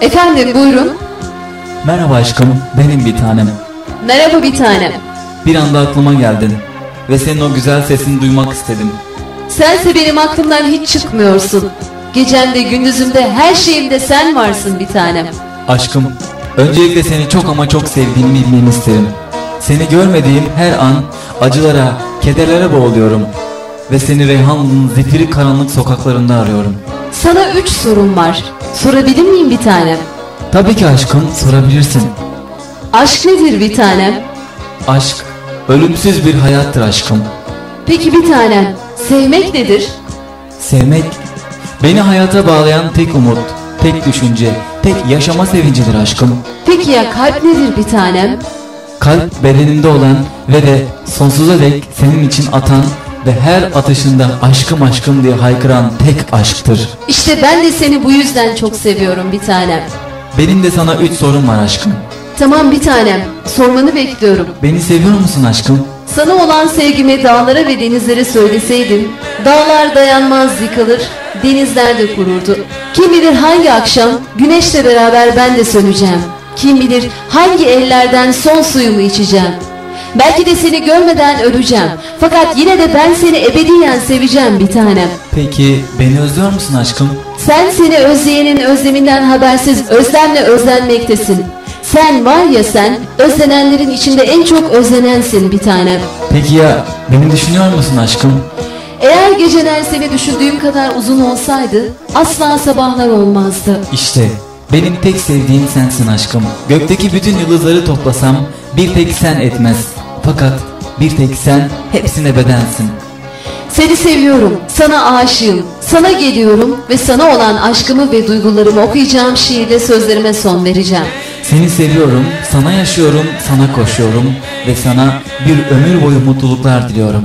Efendim buyurun. Merhaba aşkım, benim bir tanem. Merhaba bir tanem. Bir anda aklıma geldin ve senin o güzel sesini duymak istedim. Sense benim aklımdan hiç çıkmıyorsun. Gecemde gündüzümde her şeyimde sen varsın bir tanem. Aşkım, öncelikle seni çok ama çok sevdiğimi bilmeni isterim. Seni görmediğim her an acılara, kederlere boğuluyorum. Ve seni Reyhanlı'nın zifiri karanlık sokaklarında arıyorum. Sana üç sorum var. Sorabilir miyim bir tanem? Tabii ki aşkım, sorabilirsin. Aşk nedir bir tanem? Aşk, ölümsüz bir hayattır aşkım. Peki bir tanem, sevmek nedir? Sevmek, beni hayata bağlayan tek umut, tek düşünce, tek yaşama sevincidir aşkım. Peki ya kalp nedir bir tanem? Kalp bedeninde olan ve de sonsuza dek senin için atan ve her atışında aşkım aşkım diye haykıran tek aşktır. İşte ben de seni bu yüzden çok seviyorum bir tanem. Benim de sana üç sorum var aşkım. Tamam bir tanem, sormanı bekliyorum. Beni seviyor musun aşkım? Sana olan sevgimi dağlara ve denizlere söyleseydim, dağlar dayanmaz yıkılır, denizler de kururdu. Kim bilir hangi akşam güneşle beraber ben de söneceğim. Kim bilir hangi ellerden son suyumu içeceğim. Belki de seni görmeden öleceğim. Fakat yine de ben seni ebediyen seveceğim bir tanem. Peki beni özlüyor musun aşkım? Sen seni özleyenin özleminden habersiz özlemle özlenmektesin. Sen var ya sen, özlenenlerin içinde en çok özlenensin bir tanem. Peki ya beni düşünüyor musun aşkım? Eğer geceler seni düşündüğüm kadar uzun olsaydı, asla sabahlar olmazdı. İşte benim tek sevdiğim sensin aşkım. Gökteki bütün yıldızları toplasam bir tek sen etmez. Fakat bir tek sen hepsine bedensin. Seni seviyorum, sana aşığım, sana geliyorum ve sana olan aşkımı ve duygularımı okuyacağım şiirle sözlerime son vereceğim. Seni seviyorum, sana yaşıyorum, sana koşuyorum ve sana bir ömür boyu mutluluklar diliyorum.